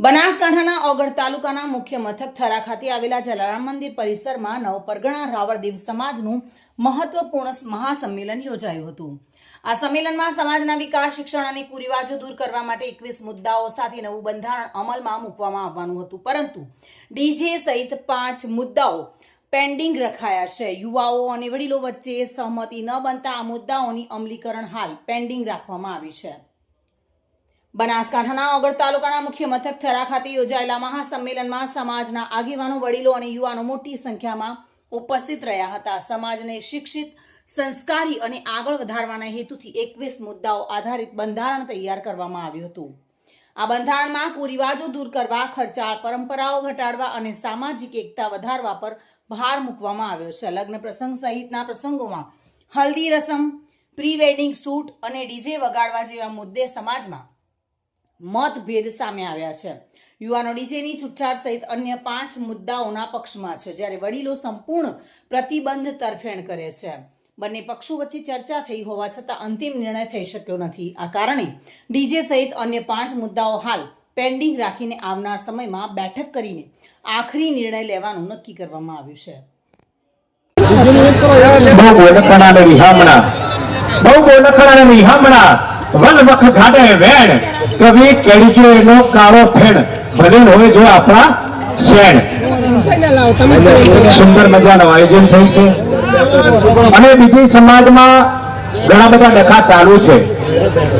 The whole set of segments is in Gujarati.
બનાસકાંઠાના ઓગળ તાલુકાના મુખ્ય મથક થરા ખાતે આવેલા જલારામ મંદિર પરિસરમાં નવપરગણા રાવળદેવ સમાજનું મહત્વપૂર્ણ મહાસંમેલન યોજાયું હતું. આ સંમેલનમાં સમાજના વિકાસ, શિક્ષણ અને કુરિવાજો દૂર કરવા માટે એકવીસ મુદ્દાઓ સાથે નવું બંધારણ અમલમાં મૂકવામાં આવવાનું હતું. પરંતુ ડીજે સહિત પાંચ મુદ્દાઓ પેન્ડિંગ રખાયા છે. યુવાઓ અને વડીલો વચ્ચે સહમતિ ન બનતા આ મુદ્દાઓની અમલીકરણ હાલ પેન્ડિંગ રાખવામાં આવી છે. બનાસકાંઠાના ઓગળ તાલુકાના મુખ્ય મથક થરા ખાતે યોજાયેલા મહાસંમેલનમાં સમાજના આગેવાનો, વડીલો અને યુવાનો મોટી સંખ્યામાં ઉપસ્થિત રહ્યા હતા. સમાજને શિક્ષિત, સંસ્કારી અને આગળ વધારવાના હેતુથી એકવીસ મુદ્દાઓ આધારિત બંધારણ તૈયાર કરવામાં આવ્યું હતું. આ બંધારણમાં કુરિવાજો દૂર કરવા, ખર્ચાળ પરંપરાઓ ઘટાડવા અને સામાજિક એકતા વધારવા પર ભાર મૂકવામાં આવ્યો છે. લગ્ન પ્રસંગ સહિતના પ્રસંગોમાં હલ્દી રસમ પ્રી વેડિંગ શૂટ અને ડીજે વગાડવા જેવા મુદ્દે સમાજમાં મતભેદ સામે આવ્યા છે યુવાનો ડીજેની છૂટછાટ સહિત અન્ય પાંચ મુદ્દાઓના પક્ષમાં છે જ્યારે વડીલો સંપૂર્ણ પ્રતિબંધ તરફેણ કરે છે બંને પક્ષો વચ્ચે ચર્ચા થઈ હોવા છતાં અંતિમ નિર્ણય થઈ શક્યો નથી આ કારણે ડીજે સહિત અન્ય પાંચ મુદ્દાઓ હાલ પેન્ડિંગ રાખીને આવનાર સમયમાં બેઠક કરીને આખરી નિર્ણય લેવાનું નક્કી કરવામાં આવ્યું છે વેણ કવિ કડીકે એનો કાળો ફેણ. ભલે હોય જો આપણા શેણ. સુંદર મજાનું આયોજન થયું છે. અને બીજી સમાજમાં ઘણા બધા ડખા ચાલુ છે.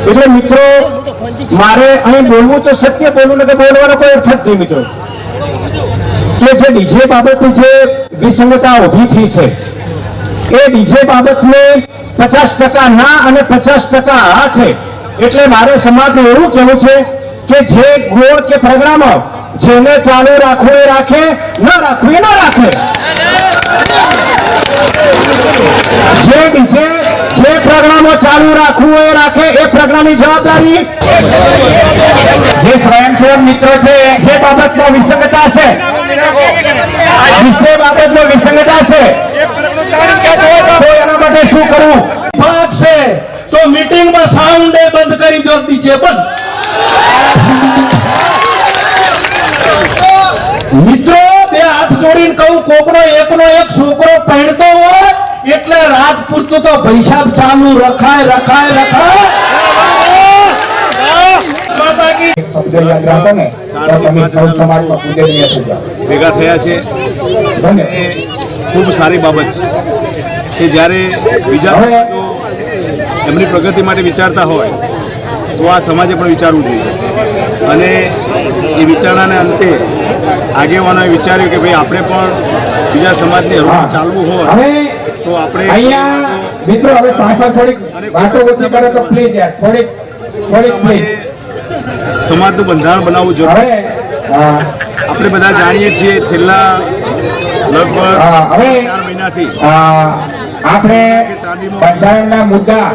એટલે મિત્રો, મારે અહીં બોલવું તો સત્ય, બોલવું કે બોલવાનો કોઈ અર્થ જ નહીં મિત્રો. કે જે ડીજે બાબતની જે વિસંગતા ઊભી થઈ છે, એ ડીજે બાબતને પચાસ ટકા ના અને પચાસ ટકા હા છે. એટલે મારે સમાજને એવું કહેવું છે કે જે ગોળ કે પ્રોગ્રામ જેને ચાલુ રાખવું એ રાખે, ન રાખવું એ ન રાખે. જે બીજે જે પ્રોગ્રામો ચાલુ રાખવું એ રાખે, એ પ્રોગ્રામની જવાબદારી. જે સ્વયંસેવક મિત્રો છે જે બાબતમાં વિસંગતા છે. વિષય બાબતમાં વિસંગતા છે. તો એના માટે શું કરવું? ભાગ છે. તો મીટિંગમાં સાઉન્ડ એ બંધ કરી દો ડીજે પણ મિત્રો બે હાથ જોડીને કહું કોકનો એકનો એક છોકરો પહેણતો હોય એટલે રાત પૂરતું તો પૈસા ચાલુ રખાય રખાય રખાય. ભેગા થયા છે. ખૂબ સારી બાબત છે. કે જ્યારે બીજા એમની પ્રગતિ માટે વિચારતા હોય તો આ સમાજે પણ વિચારવું જોઈએ. અને એ વિચારણાને અંતે આગેવાનોએ વિચાર્યું કે ભાઈ આપણે પણ બીજા સમાજની હરોળ ચાલવું હોય તો આપણે અહીંયા મિત્રો હવે પાછળ થોડીક વાતો ઓછી કરે તો પ્લીઝ યાર થોડીક થોડીક પ્લીઝ સમાજનું બંધારણ બનાવવું જોઈએ. આપણે બધા જાણીએ છીએ છેલ્લા લગભગ ચાર મહિનાથી. આપણે બંધારણના મુદ્દા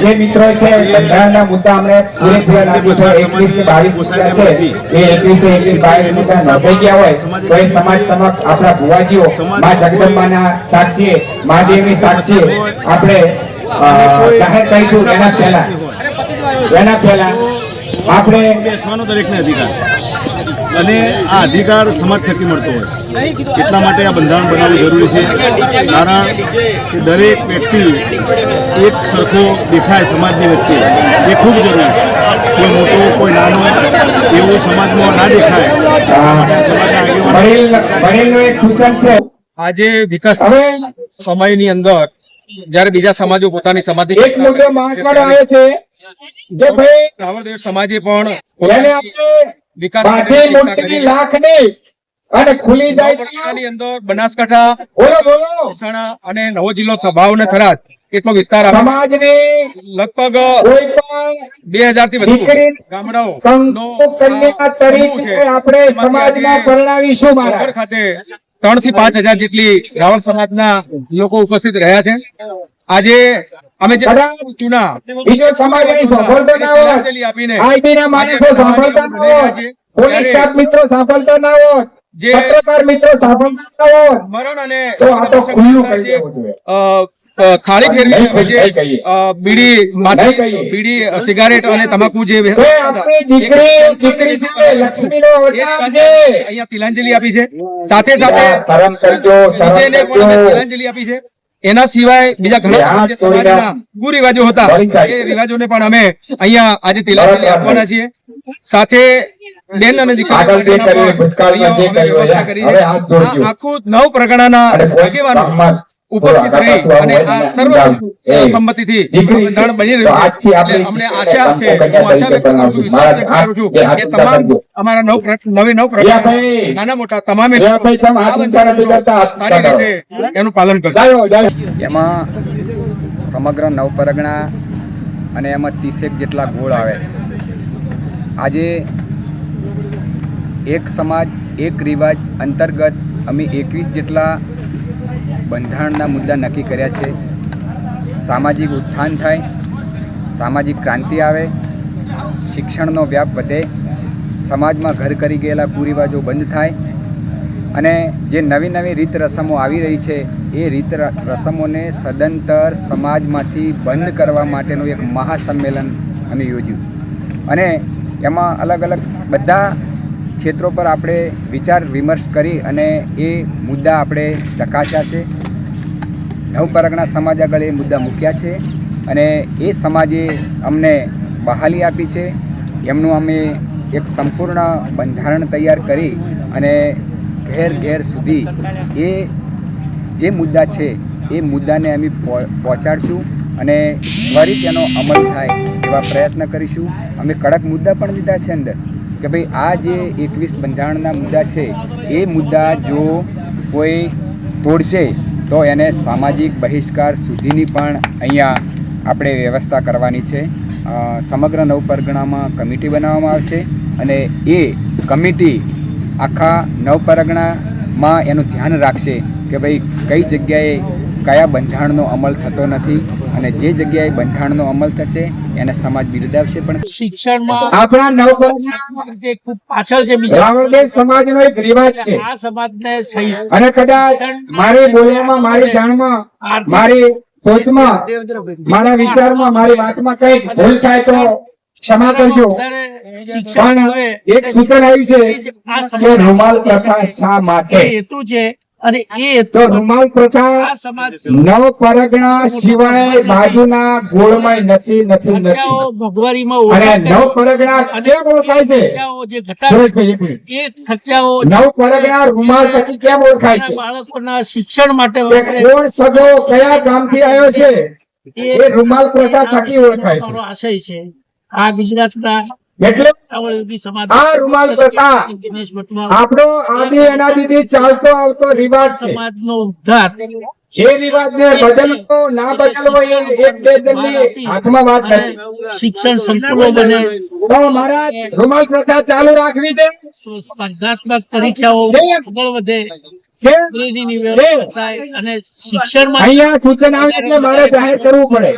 જે મિત્રો છે બંધારણના મુદ્દા અમને પૂરી થયા. લાગે છે એકવીસથી બાવીસ મુદ્દા છે. એ એકવીસ એકવીસ બાવીસ મુદ્દા નોંધાઈ ગયા હોય તો એ સમાજ સમક્ષ આપણા ભુવાજીઓ મા જગદંબાના સાક્ષીએ મહાદેવની સાક્ષીએ આપણે જાહેર કરીશું એના પહેલા. એના પહેલા આપણે બેસવાનો દરેકને અધિકાર છે. અને આ અધિકાર સમાજ થકી મળતો હોય છે. એટલા માટે આ બંધારણ બનાવવું જરૂરી છે. કારણ કે દરેક વ્યક્તિ એક સરખો દેખાય સમાજની વચ્ચે. એ ખૂબ જરૂરી છે. કોઈ મોટો કોઈ નાનો એવું સમાજમાં ના દેખાય. આજે વિકાસ સમયની અંદર જ્યારે બીજા સમાજો પોતાની સમાધિ એક મુદ્દો આવે છે. કે ભાઈ સમાજે પણ વિકાસ બાંધી માટેની ચેષ્ટા મૂર્તિ કરી. લાખ નહીં અને ખુલી જાય અંદર બનાસકાંઠા બોલો બોલો. મહેસાણા અને નવો જિલ્લો થબાવ અને થરાદ. એટલો વિસ્તાર આવે લગભગ કોઈ પણ બે હજારથી વધુ ગામડાઓ કન્યા તરીકે આપણે સમાજમાં પરણાવીશું મારા ખાતે ત્રણથી પાંચ હજાર જેટલી રાવળ સમાજના લોકો ઉપસ્થિત રહ્યા છે. આજે અમે જે ચૂના. બીજો સમાજ સાંભળતો ના હોય. આપીને આઈટી ના માણસો સાંભળતા ના હોય. પોલીસ સ્ટાફ મિત્રો સાંભળતા ના હોય. જે- પત્રકાર મિત્રો સાંભળતા ના હોય. મરણ અને તો આ તો ખુલ્લું કહી દેવું જોઈએ. ખાલી ફેરવી. અ, બીડી બીડી સિગારેટ અને તમાકુ જે અહીંયા તિલાંજલિ આપી છે. સાથે સાથે તિલાંજલિ આપી છે? એના સિવાય બીજા ઘણા સમાજના કુરિવાજો હતા એ રિવાજોને પણ અમે અહીંયા આજે તિલાંજલિ. આપવાના છીએ. સાથે બેન અને દીકરી આખું નવ પ્રગણાના આગેવાનો ઉપસ્થિત રહી અને આ સર્વ સંમતિથી બંધારણ બની રહ્યું છે. એટલે અમને આશા છે હું આશા વ્યક્ત કરું છું વિશ્વાસ વ્યક્ત કરું છું કે તમામ અમારા નવ નવી નવ રિયાભાઈ. નાના મોટા તમામે આ બંધારણનું સારી રીતે એનું પાલન કરશે. એમાં સમગ્ર નવપરગણા અને એમાં ત્રીસેક જેટલા ગોળ આવે છે. આજે એક સમાજ એક રિવાજ અંતર્ગત અમે એકવીસ જેટલા બંધારણના મુદ્દા નક્કી કર્યા છે. સામાજિક ઉત્થાન થાય, સામાજિક ક્રાંતિ આવે, શિક્ષણનો વ્યાપ વધે, સમાજમાં ઘર કરી ગયેલા કુરિવાજો બંધ થાય અને જે નવી નવી રીત રસમો આવી રહી છે, એ રીત રસમોને સદંતર સમાજમાંથી બંધ કરવા માટેનું એક મહાસંમેલન અમે યોજ્યું. અને એમાં અલગ અલગ બધા ક્ષેત્રો પર આપણે વિચાર વિમર્શ કરી અને એ મુદ્દા આપણે ચકાસ્યા છે. નવપરગણા સમાજ આગળ એ મુદ્દા મૂક્યા છે અને એ સમાજે અમને બહાલી આપી છે. એમનું અમે એક સંપૂર્ણ બંધારણ તૈયાર કરી અને ઘેર ઘેર સુધી એ જે મુદ્દા છે એ મુદ્દાને અમે પહો- પહોંચાડશું અને ત્વરિત એનો અમલ થાય એવા પ્રયત્ન કરીશું. અમે કડક મુદ્દા પણ લીધા છે અંદર. કે ભાઈ આ જે એકવીસ બંધારણના મુદ્દા છે, એ મુદ્દા જો કોઈ તોડશે, તો એને સામાજિક બહિષ્કાર સુધીની પણ અહીંયા આપણે વ્યવસ્થા કરવાની છે. સમગ્ર સમગ્ર નવપરગણામાં કમિટી બનાવવામાં આવશે અને એ કમિટી આખા નવપરગણામાં એનું ધ્યાન રાખશે કે ભાઈ કઈ જગ્યાએ કયા બંધારણનો અમલ થતો નથી અને જે જગ્યાએ બંધારણનો અમલ થશે એને સમાજ બિરદાવશે પણ શિક્ષણમાં આપણા નવકરણા ખૂબ પાછળ છે બીજા. રાવણદેવ સમાજનો એક રિવાજ છે. આ સમાજને સહી. અને કદાચ મારી બોલવામાં મારી જાણમાં મારી સોચમાં મારા વિચારમાં મારી વાતમાં કંઈક ભૂલ થાય તો ક્ષમા કરજો. શિક્ષણ પણ એક સૂચન આવ્યું છે કે રૂમાલ પ્રથા શા માટે? હેતુ છે અને એ તો રૂમાલ પ્રથા નવ પરગણા સિવાય બાજુના ગોળમાં નથી નથી નથી. મોંઘવારીમાં અને નવ પરગણા કેમ ઓળખાય છે? જે ઘટાડો એક એ ખર્ચાઓ નવ પરગણા રૂમાલ થકી કેમ ઓળખાય છે? બાળકોના શિક્ષણ માટે. કોણ સગો કયા ગામથી આવ્યો છે? એ એ રૂમાલ પ્રથા થકી ઓળખાય છે. આશય છે. આ ગુજરાતના એટલે આ રૂમાલ પ્રથા આપણો આદિ અનાદિથી ચાલતો આવતો રિવાજ છે. સમાજનો ઉદ્ધાર. એ રિવાજને બદલવો ના બદલવો એ એક બે જણની હાથમાં વાત નથી. શિક્ષણ સંકુલો બને. તો મારા રૂમાલ પ્રથા ચાલુ રાખવી છે સ્પર્ધાત્મક પરીક્ષાઓ આગળ વધે. અને શિક્ષણમાં અહીંયા સૂચન આવે એટલે મારે જાહેર કરવું પડે.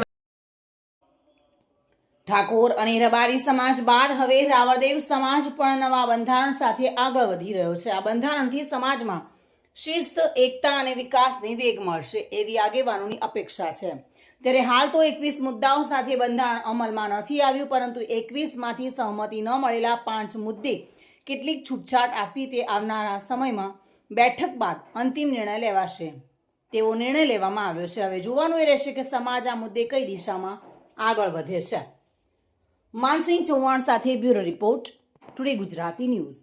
ઠાકોર અને રબારી સમાજ બાદ હવે રાવળદેવ સમાજ પણ નવા બંધારણ સાથે આગળ વધી રહ્યો છે. આ બંધારણથી સમાજમાં શિસ્ત, એકતા અને વિકાસને વેગ મળશે એવી આગેવાનોની અપેક્ષા છે. ત્યારે હાલ તો એકવીસ મુદ્દાઓ સાથે બંધારણ અમલમાં નથી આવ્યું, પરંતુ એકવીસમાંથી સહમતિ ન મળેલા પાંચ મુદ્દે કેટલીક છૂટછાટ આપવી તે આવનારા સમયમાં બેઠક બાદ અંતિમ નિર્ણય લેવાશે. તેવો નિર્ણય લેવામાં આવ્યો છે. હવે જોવાનું એ રહેશે કે સમાજ આ મુદ્દે કઈ દિશામાં આગળ વધે છે. માનસિંહ ચૌહાણ સાથે bureau report today Gujarati news.